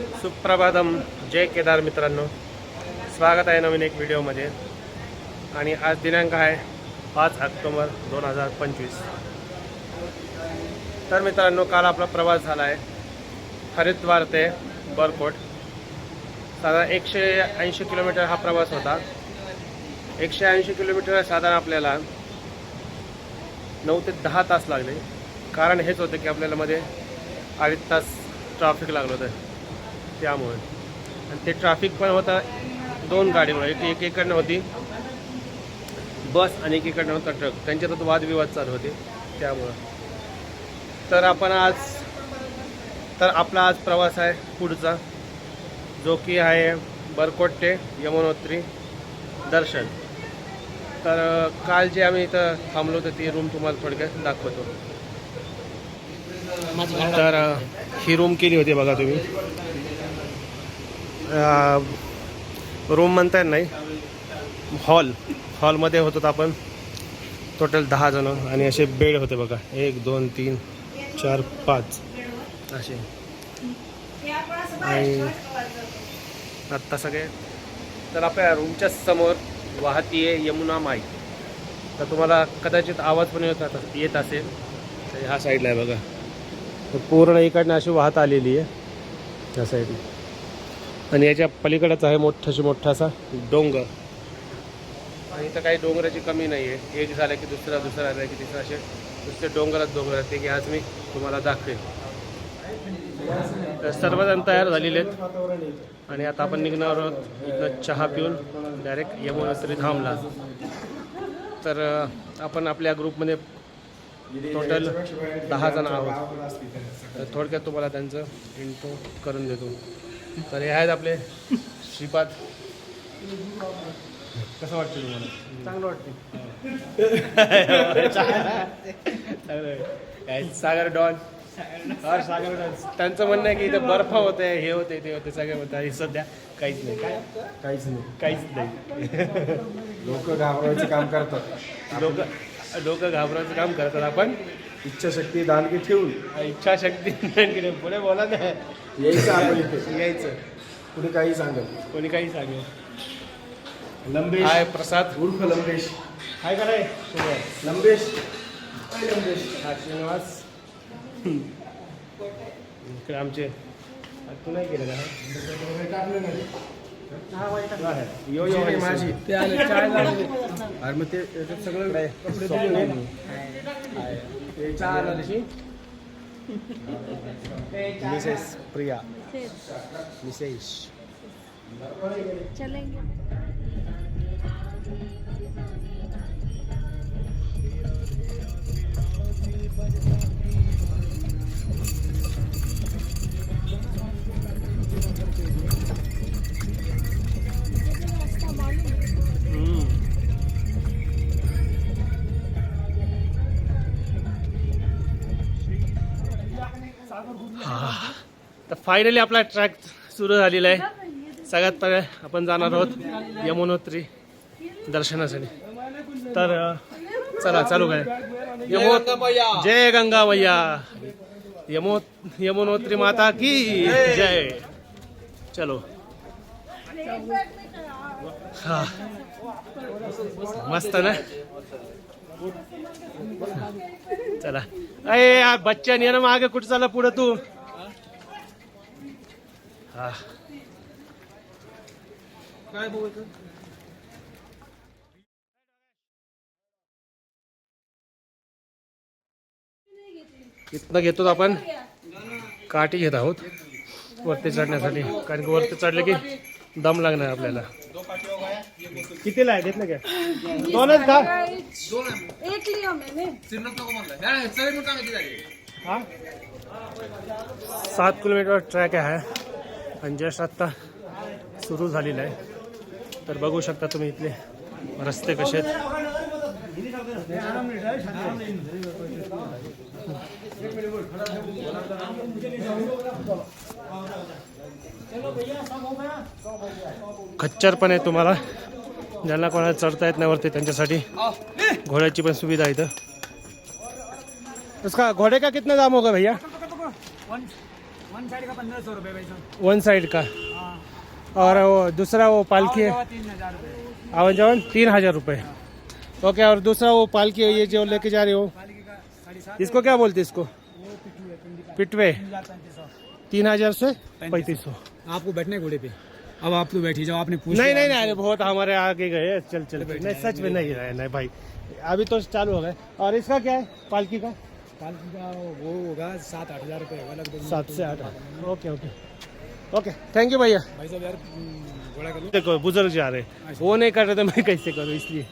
सुप्रभातम. जय केदार मित्रांनो. स्वागत आहे नवीन एक व्हिडिओमध्ये. आणि आज दिनांक आहे पाच ऑक्टोबर दोन हजार पंचवीस. तर मित्रांनो काल आपला प्रवास झाला आहे. हरिद्वार ते बरकोट. साधारण एकशे ऐंशी किलोमीटर हा प्रवास होता. एकशे ऐंशी किलोमीटर साधारण आपल्याला नऊ ते दहा तास लागले. कारण हेच होतं की आपल्याला मध्ये अडीच तास ट्रॅफिक लागलं होतं. त्यामुळे. आणि ते ट्रॅफिक पण होतं दोन गाडीमुळे. एक एक इकडनं होती बस आणि एकीकडनं होता ट्रक त्यांच्यात वादविवाद चालू होते. त्यामुळं. तर आपण आज तर आपला आज प्रवास आहे पुढचा. जो की आहे बरकोट ते यमुनोत्री दर्शन. तर काल जे आम्ही इथं थांबलो होतो ती रूम तुम्हाला थोडक्यात दाखवतो. तर ही रूम केली होती बघा तुम्ही. रूम म्हणता येत नाही? हॉल हॉलमध्ये होतो आपण टोटल दहा जण आणि असे बेड होते बघा. एक दोन तीन चार पाच. असे. आणि आत्ता सगळे. तर आपल्या रूमच्या समोर वाहतीये यमुना माई. तर तुम्हाला कदाचित आवाज पण येत येत असेल. तर ह्या साईडला आहे बघा. तर पूर्ण इकडनं अशी वाहत आलेली आहे त्या साईडला आणि याच्या पलीकडेच आहे मोठाशी मोठा असा डोंगर. आणि इथं काही डोंगराची कमी नाही आहे एक झालं की दुसरा दुसरा आला की तिसरा असे दुसरे डोंगरात डोंगर आहेत. ते की आज मी तुम्हाला दाखवेन. तर सर्वजण तयार झालेले आहेत. आणि आता आपण निघणार आहोत इथं चहा पिऊन. डायरेक्ट यमुनोत्री धामला. तर आपण आपल्या ग्रुपमध्ये टोटल दहा जण आहोत. तर थोडक्यात तुम्हाला त्यांचं इंट्रो करून देतो. तर हे आहेत आपले श्रीपाद. कसं वाटतं तुम्हाला? चांगलं वाटतं सागर डॉन. हा, सागर डॉन. त्यांचं म्हणणं आहे की इथे बर्फ होते हे होते ते होते सगळे होते आणि सध्या काहीच नाही. काय? काहीच नाही. काहीच नाही. लोक घाबरायचे काम करतात. लोक लोक घाबरायचं काम करतात. आपण इच्छाशक्ती दानगी ठेवून. इच्छाशक्ती नाही. पुढे बोला ना. यायचं आपण इथे. यायचं. कुणी काही सांगेल? कोणी काही सांगेल? लंबेश. हाय प्रसाद. उर्फ लंबेश. हाय का नाही? लंबेश. हाय लंबेश. हा श्रीनिवास. इकडे आमचे. आ, तू नाही केलं का? टाकलं नाही आहे. यो यो माझी. ते आले चाय लागले. अरे मग ते सगळं कपडे दिले नाही. ते चहा आला तशी. मिसेस प्रिया मिसेस चलेंगे Finally आपला ट्रॅक सुरू झालेला आहे. सगळ्यात पहिले आपण जाणार आहोत यमुनोत्री दर्शनासाठी. तर चला चालू काय? यमो जय गंगा मैया यमो यमुनोत्री माता की जय. चलो. हा. मस्त ना? चला. अरे बच्चा नाही ना मागे कुठं चालला पुढं तू? हा इथनं घेतो आपण. काठी घेत आहोत. वरती चढण्यासाठी. कारण की वरती चढले की दम लागणार आपल्याला. कितीला आहे घेतलं काय दोनच का? एक लिया मैंने हा? सात किलोमीटर ट्रॅक आहे. आणि जस्ट आत्ता सुरू झालेला आहे. तर बघू शकता तुम्ही इथले रस्ते कसे आहेत. खच्चर पण आहे तुम्हाला ज्यांना कोणाला चढता येत नाही वरती त्यांच्यासाठी घोड्याची पण सुविधा आहे इथं. उसका घोड़े का कितना दाम होगा भैया? वन साइड का पंद्रह सौ रुपये भाई साहब। वन साइड का? हाँ। और वो दूसरा वो पालकी है आवन जावन तीन हज़ार रुपये। ओके और दूसरा वो पालकी है ये जो लेके जा रहे हो इसको क्या बोलते हैं इसको? पिटवे तीन हज़ार पैंतीस सौ। तीन हज़ार से पैंतीस सौ। आपको बैठने घोड़े पे। अब आप तो बैठी जाओ आपने पूछ नहीं नहीं नहीं बहुत हमारे आगे गए चल चल नहीं सच में नहीं रहे नहीं भाई। अभी तो चालू हो गए। और इसका क्या है पालकी का? पालकी का वो होगा सात आठ हज़ार रुपये होगा लगभग। सात से आठ। Okay okay. Okay thank you भैया। भाई साहब यार हम्म, घोड़ा कर देखो बुज़ुर्ग जा रहे। हैं वो नहीं कर रहे तो मैं कैसे करूँ इसलिए।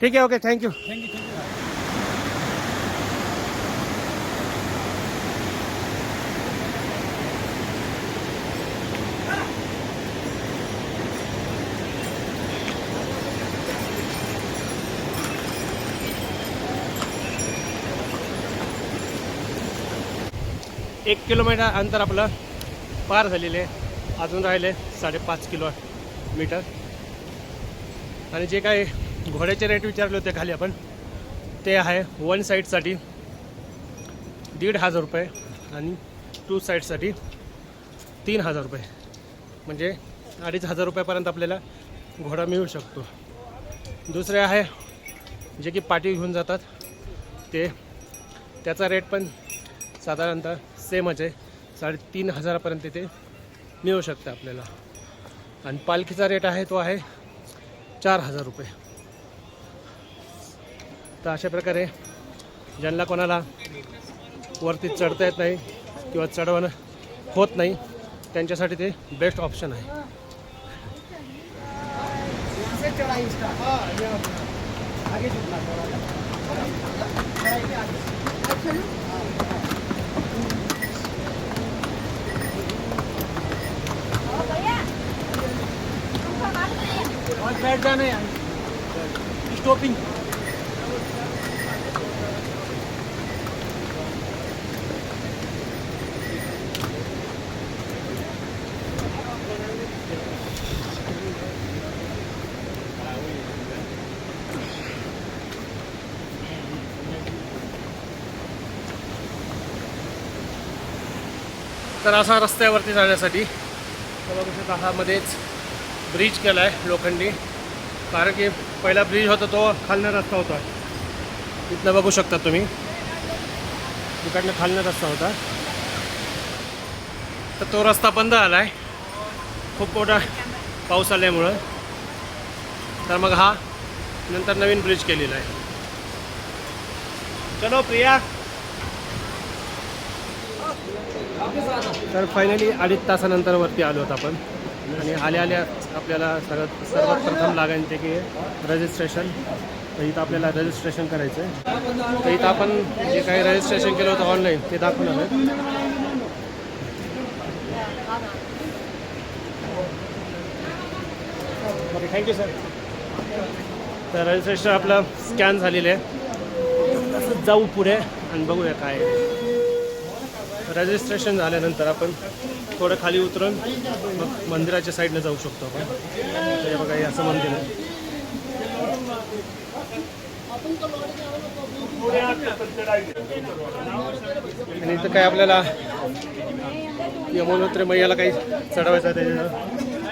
ठीक है okay thank you thank you. एक किलोमीटर अंतर आपलं पार झालेले आहे. अजून राहिले साडेपाच किलो मीटर. आणि जे काही घोड्याचे रेट विचारले होते खाली आपण ते आहे वन साईडसाठी दीड हजार रुपये आणि टू साईडसाठी तीन हजार रुपये. म्हणजे अडीच हजार रुपयापर्यंत आपल्याला घोडा मिळू शकतो. दुसरे आहे जे की पाठी घेऊन जातात ते त्याचा रेट पण साधारणतः सेमच आहे. साडेतीन हजारापर्यंत ते मिळू शकतं आपल्याला. आणि पालखीचा रेट आहे तो आहे चार हजार रुपये. तर अशा प्रकारे ज्यांना कोणाला वरती चढता येत नाही किंवा चढवणं होत नाही त्यांच्यासाठी ते बेस्ट ऑप्शन आहे. और बैठ जाना। है स्टॉपिंग तर असा रस्त्यावरती जाण्यासाठी तर बघू दहामध्येच ब्रिज केला आहे लोखंडी. कारण की पहिला ब्रिज होता तो खालनं रस्ता होता. इथनं बघू शकता तुम्ही. तिकडनं खालनं रस्ता होता. तर तो रस्ता बंद आला आहे खूप मोठा पाऊस आल्यामुळं. तर मग हा नंतर नवीन ब्रिज केलेला आहे. चलो प्रिया. तर फायनली अडीच तासानंतर वरती आलो होतो आपण. आणि आल्या आल्या आपल्याला सर्वात सर्वात प्रथम लागायचं ते की रजिस्ट्रेशन तर इथं आपल्याला रजिस्ट्रेशन करायचं आहे तर इथं आपण जे काही रजिस्ट्रेशन केलं होतं ऑनलाईन ते दाखवणार आहे. ओके थँक्यू सर तर रजिस्ट्रेशन आपलं स्कॅन झालेलं आहे. तसंच जाऊ पुढे आणि बघूया काय. रजिस्ट्रेशन झाल्यानंतर आपण थोडं खाली उतरून मग मंदिराच्या साईडनं जाऊ शकतो आपण. हे बघा हे असं मंदिर आहे. आणि इथं काय आपल्याला यमुनोत्री मैयाला काही चढवायचं आहे त्याच्यानं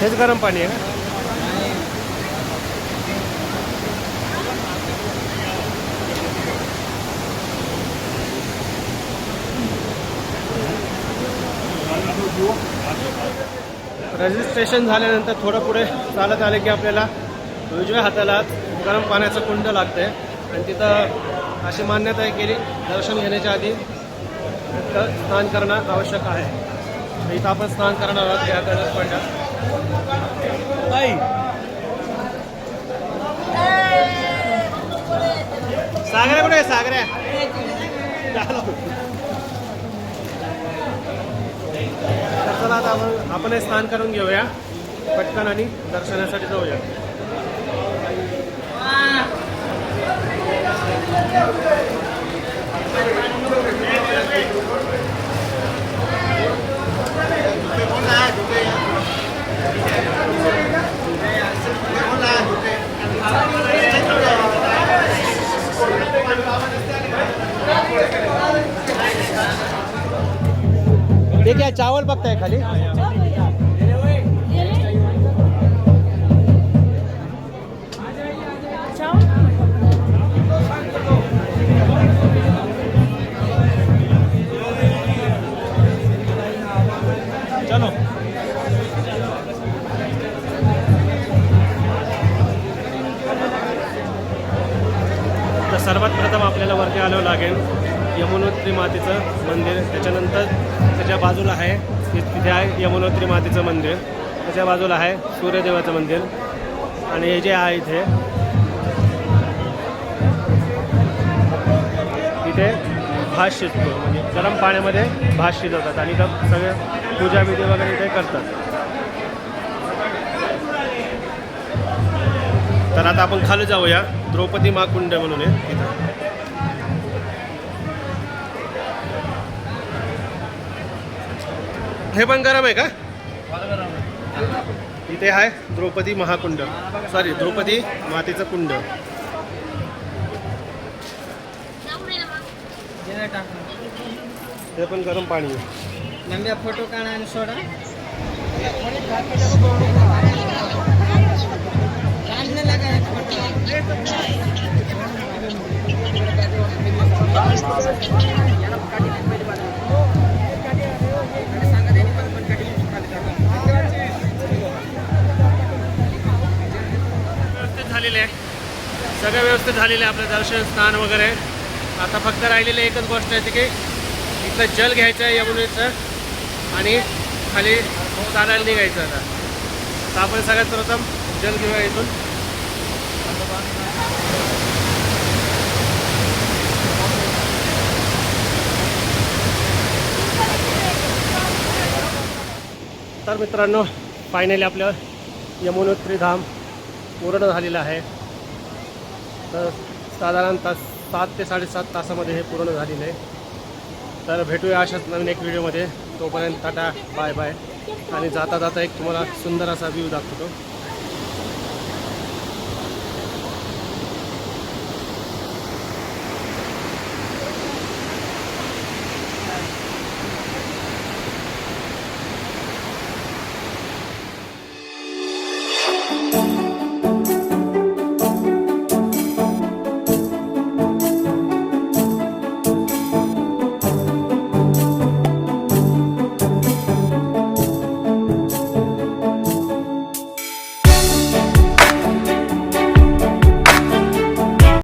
हेच गरम पाणी आहे का? रजिस्ट्रेशन झाल्यानंतर थोडं पुढे चालत आले की आपल्याला उजव्या हाताला गरम पाण्याचं कुंड लागतं आहे आणि तिथं अशी मान्यता आहे केली दर्शन घेण्याच्या आधी तिथं स्नान करणं आवश्यक आहे. तर इथं आपण स्नान करणार आहोत या गरज पडल्यास सागऱ्या कुठे आहे सागऱ्या आता आपण आपण हे स्नान करून घेऊया. पटकन आणि दर्शनासाठी जाऊया. ते देखिए चावल पकता है खाली। सर्वात प्रथम आपल्याला वरती आलं लागेल. यमुनोत्री मातेचं मंदिर. त्याच्यानंतर त्याच्या बाजूला आहे तिथे आहे यमुनोत्री मातेचं मंदिर. त्याच्या बाजूला आहे सूर्यदेवाचं मंदिर. आणि हे जे आहे इथे इथे भात शिजतो. म्हणजे गरम पाण्यामध्ये भात शिजवतात आणि इथं सगळे पूजाविधी वगैरे इथे करतात. तर आता आपण खाली जाऊया. द्रौपदी माकुंड म्हणून आहे तिथं हे पण गरम आहे का? इथे आहे द्रौपदी महाकुंड. सॉरी द्रौपदी मातेचं कुंड. हे पण गरम पाणी आहे. फोटो काढा आणि सोडा. झालेलं आहे. सगळं व्यवस्थित झालेलं आहे आपलं दर्शन स्नान वगैरे. आता फक्त राहिलेली एकच गोष्ट आहे ती की इथलं जल घ्यायचं आहे यमुनेचं आणि खाली चालायला निघायचं आता. तर आपण सगळ्यात प्रथम जल घेऊया इथून. तर मित्रांनो फायनली आपलं यमुनोत्री धाम पूर्ण झालेलं आहे. तर साधारणतः सात ते साडेसात तासामध्ये हे पूर्ण झालेलं आहे. तर भेटूया अशाच नवीन एक व्हिडिओमध्ये तोपर्यंत टाटा बाय बाय आणि जाता जाता एक तुम्हाला सुंदर असा व्ह्यू दाखवतो.